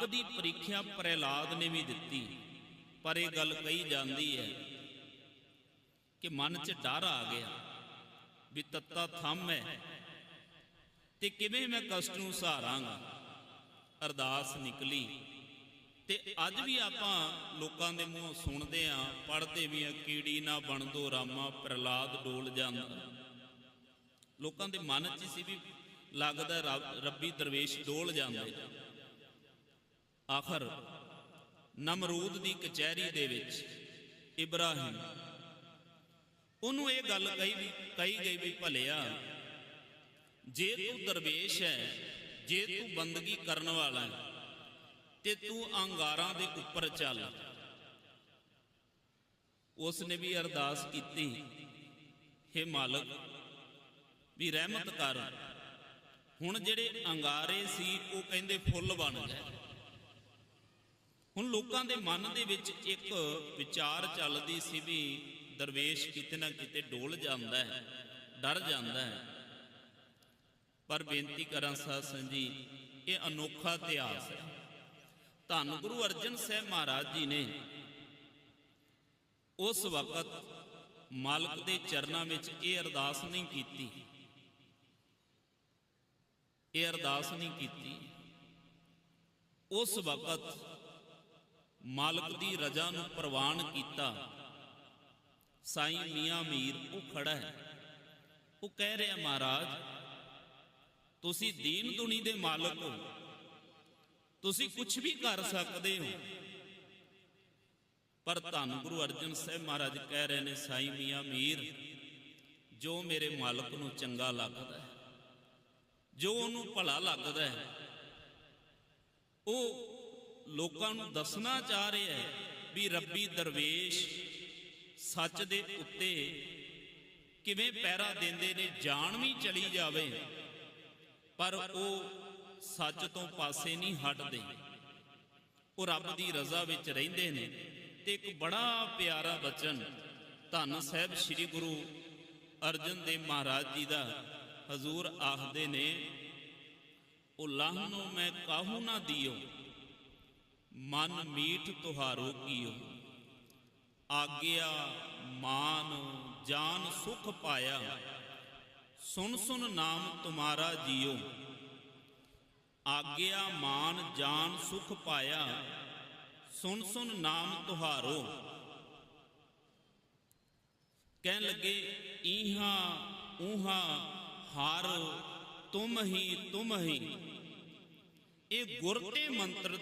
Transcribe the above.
ਅੱਗ ਦੀ ਪ੍ਰੀਖਿਆ ਪ੍ਰਹਿਲਾਦ ਨੇ ਵੀ ਦਿੱਤੀ, ਪਰ ਇਹ ਗੱਲ ਕਹੀ ਜਾਂਦੀ ਹੈ ਕਿ ਮਨ 'ਚ ਡਰ ਆ ਗਿਆ ਵੀ ਤੱਤਾ ਥੰਮ ਹੈ ਤੇ ਕਿਵੇਂ ਮੈਂ ਕਸ਼ਟ ਨੂੰ ਸਹਾਰਾਂਗਾ। ਅਰਦਾਸ ਨਿਕਲੀ ਤੇ ਅੱਜ ਵੀ ਆਪਾਂ ਲੋਕਾਂ ਦੇ ਮੂੰਹੋਂ ਸੁਣਦੇ ਆਂ ਪੜ੍ਹਦੇ ਵੀ ਆ ਕੀੜੀ ਨਾ ਬਣ ਦੋ ਰਾਮਾ ਪ੍ਰਲਾਦ ਡੋਲ ਜਾਂਦਾ। ਲੋਕਾਂ ਦੇ ਮਨ 'ਚ ਸੀ ਵੀ ਲੱਗਦਾ ਰੱਬੀ ਦਰਵੇਸ਼ ਡੋਲ ਜਾਂਦੇ। ਆਖਰ, ਨਮਰੂਦ ਦੀ ਕਚਹਿਰੀ ਦੇ ਵਿੱਚ, ਇਬਰਾਹਿਮ। ਉਹਨੂੰ ਇਹ ਗੱਲ ਕਹੀ ਵੀ, ਕਹੀ ਗਈ ਵੀ, ਭਲਿਆ, ਜੇ ਤੂੰ ਦਰਵੇਸ਼ ਹੈ, ਜੇ ਤੂੰ ਬੰਦਗੀ ਕਰਨ ਵਾਲਾ ਹੈ, ਤੇ ਤੂੰ ਅੰਗਾਰਾਂ ਦੇ ਉੱਪਰ ਚੱਲ। ਉਸ ਨੇ ਵੀ ਅਰਦਾਸ ਕੀਤੀ हे ਮਾਲਕ, ਵੀ ਰਹਿਮਤ ਕਰ। ਹੁਣ ਜਿਹੜੇ ਅੰਗਾਰੇ ਸੀ, ਉਹ ਕਹਿੰਦੇ ਫੁੱਲ ਬਣ ਗਏ। ਹੁਣ ਲੋਕਾਂ ਦੇ ਮਨ ਦੇ ਵਿੱਚ ਇੱਕ ਵਿਚਾਰ ਚੱਲਦੀ ਸੀ ਵੀ ਦਰਵੇਸ਼ ਕਿਤੇ ਨਾ ਕਿਤੇ ਡੋਲ ਜਾਂਦਾ ਹੈ, ਡਰ ਜਾਂਦਾ ਹੈ। ਪਰ ਬੇਨਤੀ ਕਰਾਂ ਸਾਧ ਸੰਗਤ ਜੀ, ਇਹ ਅਨੋਖਾ ਇਤਿਹਾਸ ਹੈ। ਧੰਨ ਗੁਰੂ ਅਰਜਨ ਸਾਹਿਬ ਮਹਾਰਾਜ ਜੀ ਨੇ ਉਸ ਵਕਤ ਮਾਲਕ ਦੇ ਚਰਨਾਂ ਵਿੱਚ ਇਹ ਅਰਦਾਸ ਨਹੀਂ ਕੀਤੀ। ਇਹ ਅਰਦਾਸ ਨਹੀਂ ਕੀਤੀ। ਉਸ ਵਕਤ ਮਾਲਕ ਦੀ ਰਜ਼ਾ ਨੂੰ ਪ੍ਰਵਾਨ ਕੀਤਾ। ਸਾਈਂ ਮੀਆਂ ਮੀਰ, ਉਹ ਖੜਾ ਹੈ। ਉਹ ਕਹਿ ਰਿਹਾ, ਮਹਾਰਾਜ, ਤੁਸੀਂ ਦੀਨ ਦੁਨੀ ਦੇ ਮਾਲਕ ਹੋ। ਤੁਸੀਂ ਕੁਝ ਵੀ ਕਰ ਸਕਦੇ ਹੋ। ਪਰ ਧੰਨ ਗੁਰੂ ਅਰਜਨ ਸਾਹਿਬ ਮਹਾਰਾਜ ਕਹਿ ਰਹੇ ਨੇ, ਸਾਈਂ ਮੀਆਂ ਮੀਰ, ਜੋ ਮੇਰੇ ਮਾਲਕ ਨੂੰ ਚੰਗਾ ਲੱਗਦਾ ਹੈ, ਜੋ ਉਹਨੂੰ ਭਲਾ ਲੱਗਦਾ ਹੈ, ਉਹ ਲੋਕਾਂ ਨੂੰ ਦੱਸਣਾ ਚਾਹ ਰਿਹਾ ਹੈ ਵੀ ਰੱਬੀ ਦਰਵੇਸ਼ ਸੱਚ ਦੇ ਉੱਤੇ ਕਿਵੇਂ ਪਹਿਰਾ ਦਿੰਦੇ ਨੇ, ਜਾਨ ਵੀ ਚਲੀ ਜਾਵੇ, ਪਰ ਉਹ ਸੱਚ ਤੋਂ ਪਾਸੇ ਨਹੀਂ ਹਟਦੇ। ਉਹ ਰੱਬ ਦੀ ਰਜ਼ਾ ਵਿੱਚ ਰਹਿੰਦੇ ਨੇ ਤੇ ਇੱਕ ਬੜਾ ਪਿਆਰਾ ਬਚਨ ਧੰਨ ਸਾਹਿਬ ਸ੍ਰੀ ਗੁਰੂ ਅਰਜਨ ਦੇਵ ਮਹਾਰਾਜ ਜੀ ਦਾ ਹਜ਼ੂਰ ਆਖਦੇ ਨੇ, ਉਹ ਲਾਹ ਨੂੰ ਮੈਂ ਕਾਹੂ ਨਾ ਦਿਓ ਮਨ ਮੀਠ ਤੁਹਾਰੋ ਕੀਓ। ਆਗਿਆ ਮਾਨ ਜਾਨ ਸੁਖ ਪਾਇਆ। ਸੁਨ ਸੁਨ ਨਾਮ ਤੁਮਾਰਾ ਜੀਓ। ਆਗਿਆ ਮਾਨ ਜਾਨ ਸੁਖ ਪਾਇਆ। ਸੁਨ ਸੁਨ ਨਾਮ ਤੁਹਾਰੋ। ਕਹਿਣ ਲੱਗੇ, ਈਹਾ ਊਹਾ ਹਾਰ ਤੁਮ ਹੀ ਤੁਮ ਹੀ। ਇਹ ਗੁਰ ਤੇ ਮੰਤਰ